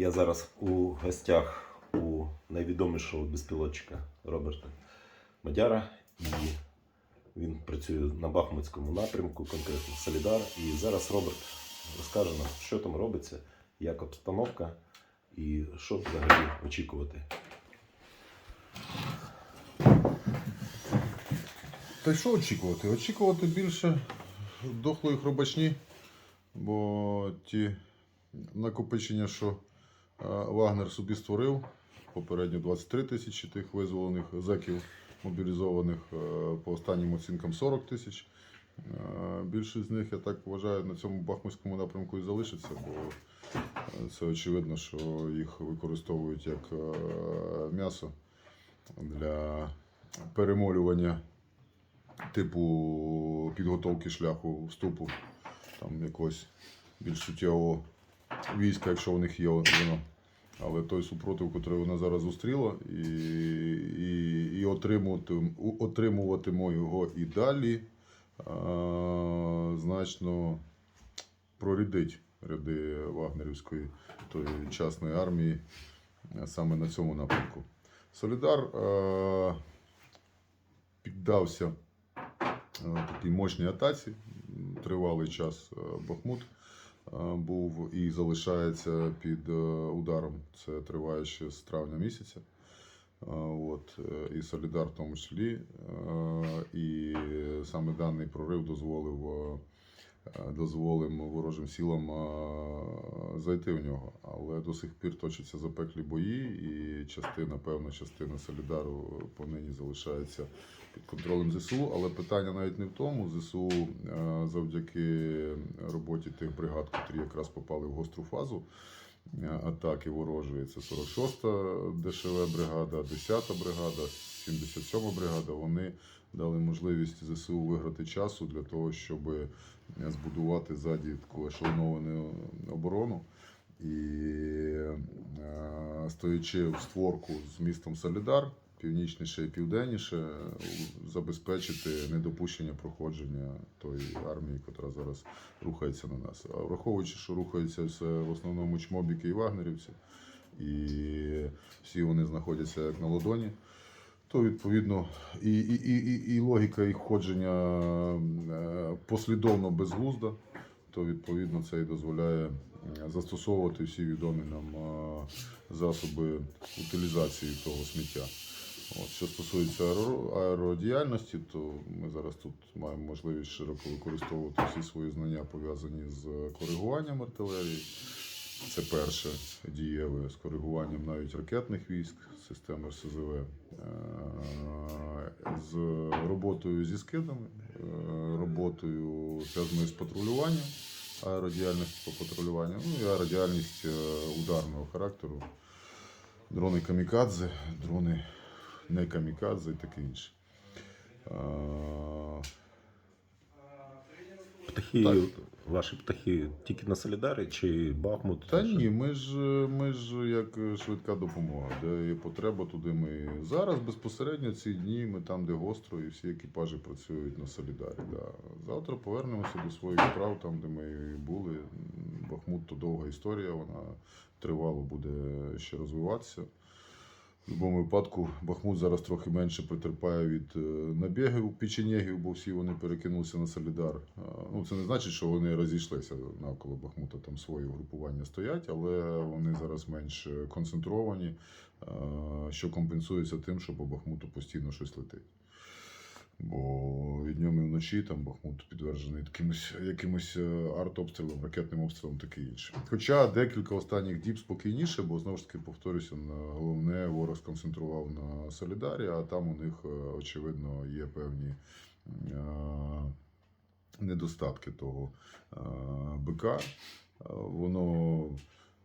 Я зараз у гостях у найвідомішого безпілотчика Роберта Мадяра, і він працює на Бахмутському напрямку, конкретно Солідар. І зараз Роберт розкаже нам, що там робиться, як обстановка і що взагалі очікувати. Та що очікувати? Очікувати більше дохлої хробачні, бо ті накопичення, що Вагнер собі створив, попередньо 23 тисячі тих визволених зеків мобілізованих, е, по останнім оцінкам 40 тисяч. Е, Більшість з них, я так вважаю, на цьому бахмутському напрямку і залишиться, бо е, це очевидно, що їх використовують як м'ясо для перемолювання типу підготовки шляху вступу там якогось більш суттєвого війська, якщо у них є воно. Але той супротив, який вона зараз зустріла, і, і, і отримувати, отримуватимо його і далі, а, значно прорядить ряди Вагнерівської тої частної армії саме на цьому напрямку. Солідар а, піддався е, такій мощній атаці. Тривалий час Бахмут був і залишається під е, ударом. Це триває ще з травня місяця. Е, От, е, і Солідар в тому числі. Е, І саме даний прорив дозволив, е, ворожим силам зайти в нього. Але до сих пір точаться запеклі бої, і частина, певна частина Солідару понині залишається під контролем ЗСУ. Але питання навіть не в тому. ЗСУ е, завдяки роботі тих бригад, котрі якраз попали в гостру фазу е, атаки ворожої. Це 46-та ДШВ бригада, 10-та бригада, 77-та бригада. Вони дали можливість ЗСУ виграти часу для того, щоб збудувати ззаді таку ешелоновану оборону. І е, стоячи в створку з містом Солідар, північніше і південніше, забезпечити недопущення проходження тої армії, яка зараз рухається на нас. А враховуючи, що рухаються все в основному чмобіки і вагнерівці, і всі вони знаходяться як на ладоні, то відповідно і, і, і, і, логіка їх входження е, послідовно безглузда, то відповідно це і дозволяє застосовувати всі відомі нам засоби утилізації того сміття. От, що стосується аеродіяльності, то ми зараз тут маємо можливість широко використовувати всі свої знання, пов'язані з коригуванням артилерії. Це перше дієве з коригуванням навіть ракетних військ, систем РСЗВ, е, з роботою зі скидами, е, роботою зв'язаною з патрулюванням, аеродіяльність по патрулюванню, ну і аеродіяльність е, ударного характеру, дрони камікадзе, дрони не камікадзе і таке інше. Птахи, Так. ваші птахи тільки на Солідарі чи Бахмут? Та ні, ми ж ми ж як швидка допомога, де є потреба, туди ми зараз безпосередньо ці дні ми там, де гостро, і всі екіпажі працюють на Солідарі. Да. Завтра повернемося до своїх справ, там, де ми були. Бахмут то довга історія, вона тривало буде ще розвиватися. В будь-якому випадку Бахмут зараз трохи менше потерпає від е, набігів печенєгів, бо всі вони перекинулися на Солідар. Ну, це не значить, що вони розійшлися навколо Бахмута, там свої групування стоять, але вони зараз менш концентровані, що компенсується тим, що по Бахмуту постійно щось летить. Бо днем і вночі там Бахмут підтверджений якимось, якимось е, артобстрілом, ракетним обстрілом, таке інше. Хоча декілька останніх діб спокійніше, бо знову ж таки повторюся, на головне ворог сконцентрував на Солідарі, а там у них е, очевидно є певні е, недостатки того БК. Воно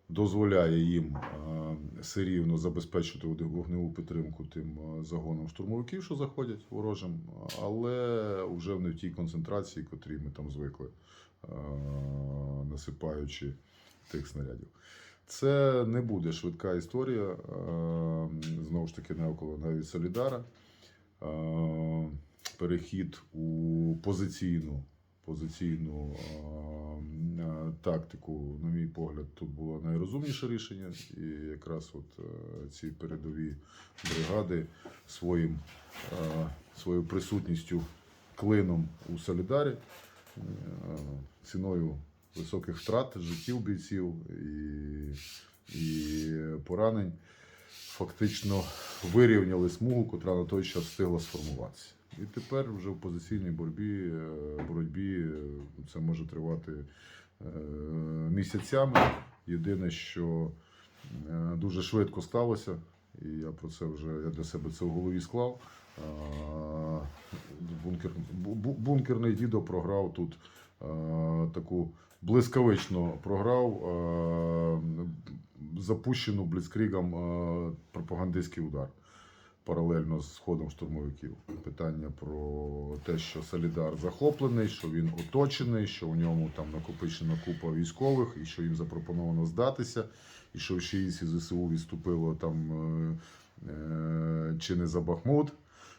дозволяє їм е, все рівно забезпечити вогневу підтримку тим е, загонам штурмовиків, що заходять ворожим, але вже не в тій концентрації, котрі ми там звикли, е, насипаючи тих снарядів. Це не буде швидка історія, знову ж таки, навколо навіть Солідара. Перехід у позиційну позиційну тактику, на мій погляд, тут було найрозумніше рішення. І якраз от е, ці передові бригади своїм, е, своєю присутністю клином у Солідарі, е, ціною високих втрат життів бійців і, і поранень, фактично вирівняли смугу, котра на той час встигла сформуватися. І тепер вже в позиційній боротьбі, боротьбі це може тривати місяцями. Єдине, що е, дуже швидко сталося, і я про це вже я для себе це в голові склав. Бункер, бу- бу- бункерний дідо програв тут е, таку блискавично програв е, запущену бліцкрігом е, пропагандистський удар паралельно з ходом штурмовиків. Питання про те, що Солідар захоплений, що він оточений, що у ньому там накопичена купа військових, і що їм запропоновано здатися, і що ще із ЗСУ відступило там е, е, чи не за Бахмут.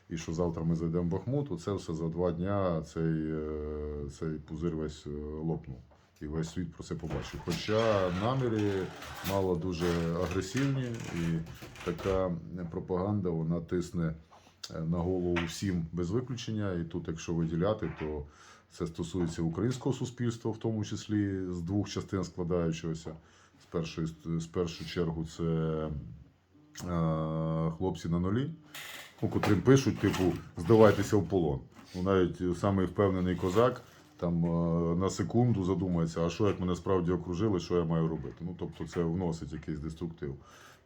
І що завтра ми зайдемо в Бахмут, оце все за два дня цей, е, цей пузир весь лопнув. І весь світ про це побачив. Хоча наміри мало дуже агресивні, і така пропаганда вона тисне е, на голову всім без виключення. І тут, якщо виділяти, то це стосується українського суспільства, в тому числі з двох частин складаючогося. З першої з першу чергу це е, хлопці на нулі, ну, котрим пишуть, типу, здавайтеся в полон. Ну, навіть самий впевнений козак там е, на секунду задумається, а що як мене справді окружили, що я маю робити. Ну, тобто це вносить якийсь деструктив.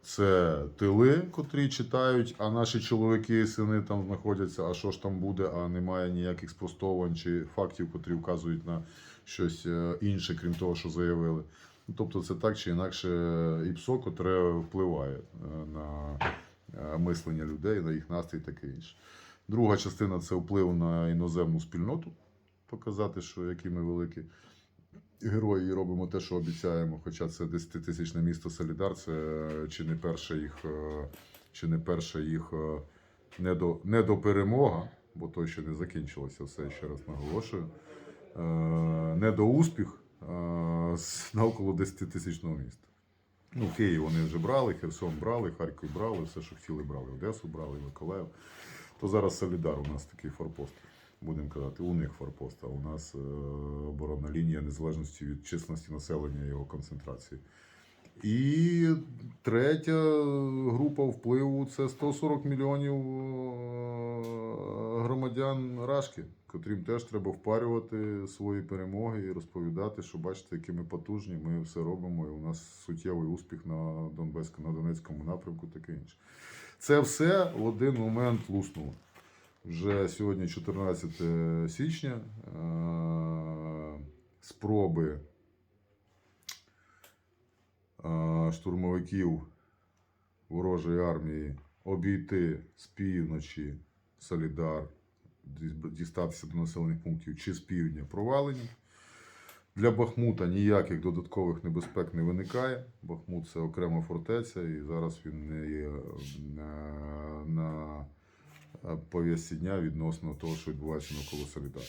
Це тили, котрі читають, а наші чоловіки і сини там знаходяться, а що ж там буде, а немає ніяких спростовань чи фактів, котрі вказують на щось е, інше, крім того, що заявили. Ну, тобто це так чи інакше ІПСО, котре впливає е, на мислення людей, на їх настрій таке інше. Друга частина це вплив на іноземну спільноту, показати, що які ми великі герої і робимо те, що обіцяємо. Хоча це 10-тисячне місто Солідар, це чи не перша їх, е, чи не перша їх е, недо, недоперемога, бо то ще не закінчилося все, ще раз наголошую. Е, Недоуспіх е, з навколо 10-тисячного міста. Ну, Київ вони вже брали, Херсон брали, Харків брали, все, що хотіли, брали, Одесу брали, Миколаїв. То зараз Солідар у нас такий форпост, будемо казати, у них форпост, у нас е, оборонна лінія незалежності від численності населення і його концентрації. І третя група впливу це 140 мільйонів е, громадян Рашки, котрим теж треба впарювати свої перемоги і розповідати, що бачите, які ми потужні, ми все робимо, і у нас суттєвий успіх на Донбаську, на Донецькому напрямку, таке інше. Це все в один момент луснуло. Вже сьогодні 14 січня. е, Спроби е, штурмовиків ворожої армії обійти з півночі Солідар, дістатися до населених пунктів чи з півдня провалені. Для Бахмута ніяких додаткових небезпек не виникає. Бахмут це окрема фортеця, і зараз він не є е, на пов'язці дня відносно того, що відбувається навколо Солідар.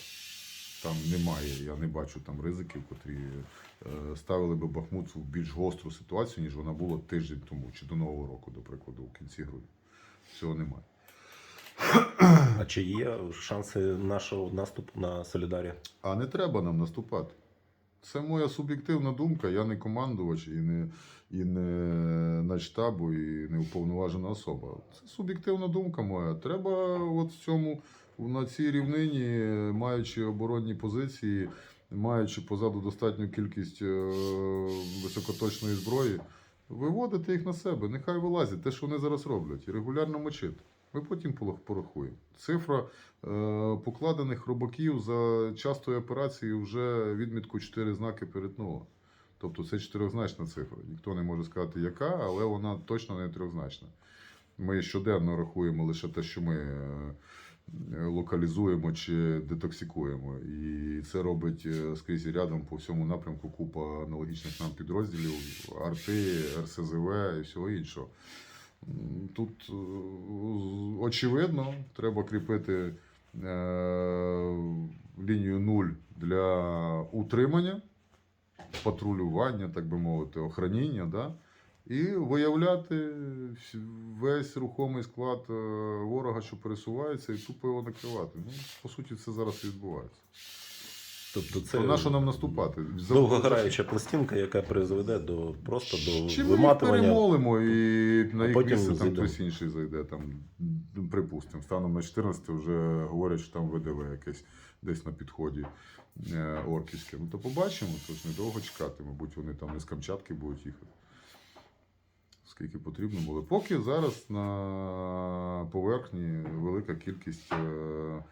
Там немає, я не бачу там ризиків, котрі е, ставили би Бахмут в більш гостру ситуацію, ніж вона була тиждень тому, чи до Нового року, до прикладу, в кінці грудня. Цього немає. А чи є шанси нашого наступу на Солідарі? А не треба нам наступати. Це моя суб'єктивна думка. Я не командувач і не, і не начтабу, і не уповноважена особа. Це суб'єктивна думка моя. Треба от в цьому, на цій рівнині, маючи оборонні позиції, маючи позаду достатню кількість е, високоточної зброї, виводити їх на себе. Нехай вилазять те, що вони зараз роблять, і регулярно мочити. Ми потім порахуємо. Цифра е, покладених робоків за частою операцією вже відмітку 4 знаки перетнула. Тобто це чотирьохзначна цифра. Ніхто не може сказати, яка, але вона точно не трьохзначна. Ми щоденно рахуємо лише те, що ми е, локалізуємо чи детоксикуємо. І це робить е, скрізь рядом по всьому напрямку купа аналогічних нам підрозділів, арти, РСЗВ і всього іншого. Тут е, очевидно, треба кріпити е, лінію нуль для утримання, патрулювання, так би мовити, охраніння, да? і виявляти весь рухомий склад е, ворога, що пересувається, і тупо його накривати. Ну, по суті, це зараз і відбувається. Тобто це на що нам наступати? Довгограюча пластинка, яка призведе до просто до Чи ми їх виматування. перемолимо і на їх потім місце там хтось інший зайде, там, припустимо. Станом на 14 вже говорять, що там ВДВ якесь десь на підході е, орківське. Ну то побачимо, то ж недовго чекати, мабуть, вони там не з Камчатки будуть їхати. Скільки потрібно було. Поки зараз на поверхні велика кількість е,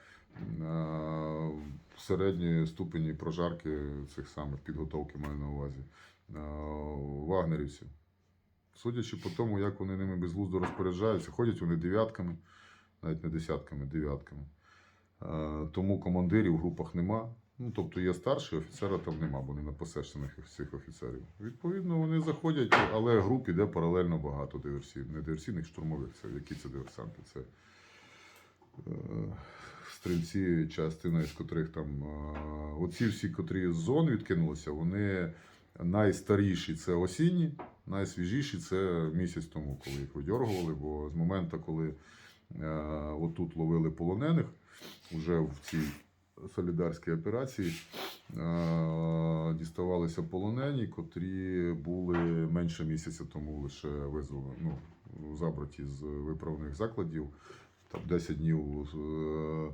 е, середньої ступені прожарки цих самих підготовки маю на увазі е, вагнерівців. Судячи по тому, як вони ними безглуздо розпоряджаються, ходять вони дев'ятками, навіть не десятками, дев'ятками. Е, Тому командирів в групах нема. Ну, тобто є старші, офіцера там нема, бо не напасешся на цих- офіцерів. Відповідно, вони заходять, але груп іде паралельно багато диверсійних, не диверсійних штурмових. Це які це диверсанти? Це стрільці, частина із котрих там. Оці всі, котрі з зон відкинулися, вони найстаріші це осінні, найсвіжіші це місяць тому, коли їх видьоргували. Бо з моменту, коли е, отут ловили полонених, вже в цій солідарській операції е, діставалися полонені, котрі були менше місяця тому лише визволені, ну, забраті з виправних закладів. Там 10 днів, е,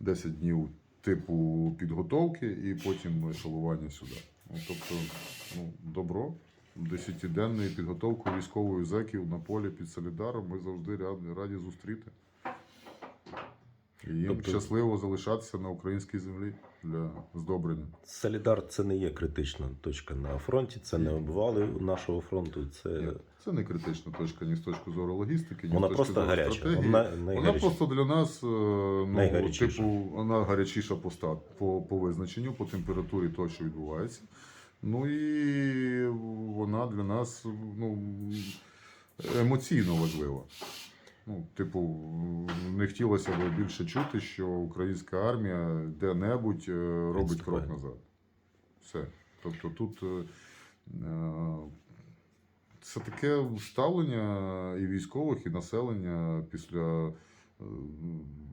10 днів типу підготовки і потім шалування сюди. Ну, тобто, ну, добро. Десятиденної підготовки військової зеків на полі під Солідаром ми завжди раді, раді зустріти. І їм Тобто- щасливо залишатися на українській землі для здобрення. Солідар це не є критична точка на фронті, це не обвали нашого фронту. Це Ні, це не критична точка ні з точки зору логістики, ні вона з точки просто зору гаряча. стратегії. Вона Вона просто для нас е, ну, Найгарячіша. типу, вона гарячіша по, стат, по, по визначенню, по температурі того, що відбувається. Ну і вона для нас ну, емоційно важлива. Ну, типу, не хотілося б більше чути, що українська армія де-небудь е, робить Відступає. крок назад. Все. Тобто тут е, е, це таке ставлення і військових, і населення після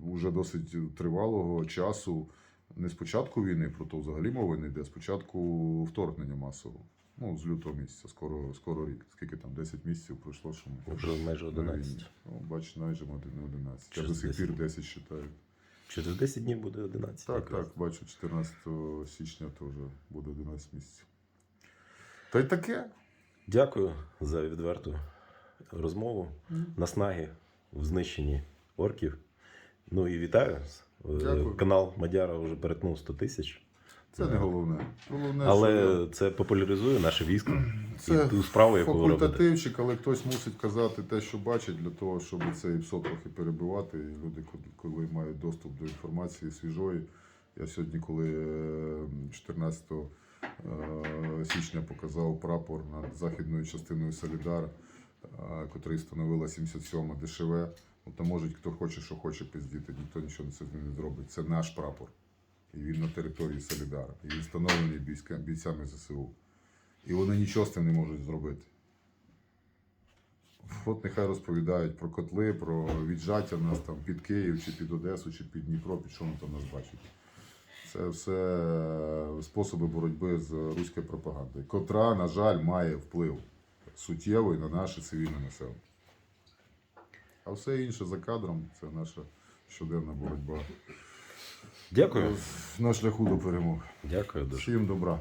уже досить тривалого часу. Не з початку війни, про то взагалі мови не йде, з початку вторгнення масового. Ну, з лютого місяця, скоро, скоро рік. Скільки там 10 місяців пройшло, що ми вже майже 11. Ну, бач, майже не 11. Я до сих 10. пір 10 вважаю. Через 10 днів буде 11. Так, якраз. так, бачу, 14 січня то вже буде 11 місяців. Та й таке. Дякую за відверту розмову. Наснаги в знищенні орків. Ну і вітаю. Е, Дякую. Канал Мадяра вже перетнув 100 тисяч. Це не головне. Головне, Але що це популяризує наше військо Це і ту справу, яку ви робите. факультативчик, але хтось мусить казати те, що бачить, для того, щоб цей псо трохи перебивати. І люди, коли- коли мають доступ до інформації свіжої. Я сьогодні, коли е, 14 е, січня показав прапор над західною частиною Солідар, е, котрий становила 77 ДШВ, ну, то може хто хоче, що хоче пиздіти, ніхто нічого з цим не зробить. Це наш прапор. І він на території Солідара. І він встановлений бійцями ЗСУ. І вони нічого з цим не можуть зробити. От нехай розповідають про котли, про віджаття нас там під Київ, чи під Одесу, чи під Дніпро, під що вони там нас бачать. Це все способи боротьби з руською пропагандою, котра, на жаль, має вплив суттєвий на наше цивільне населення. А все інше за кадром це наша щоденна боротьба Дякую. на шляху до перемоги. Дякую дуже. Всім добра.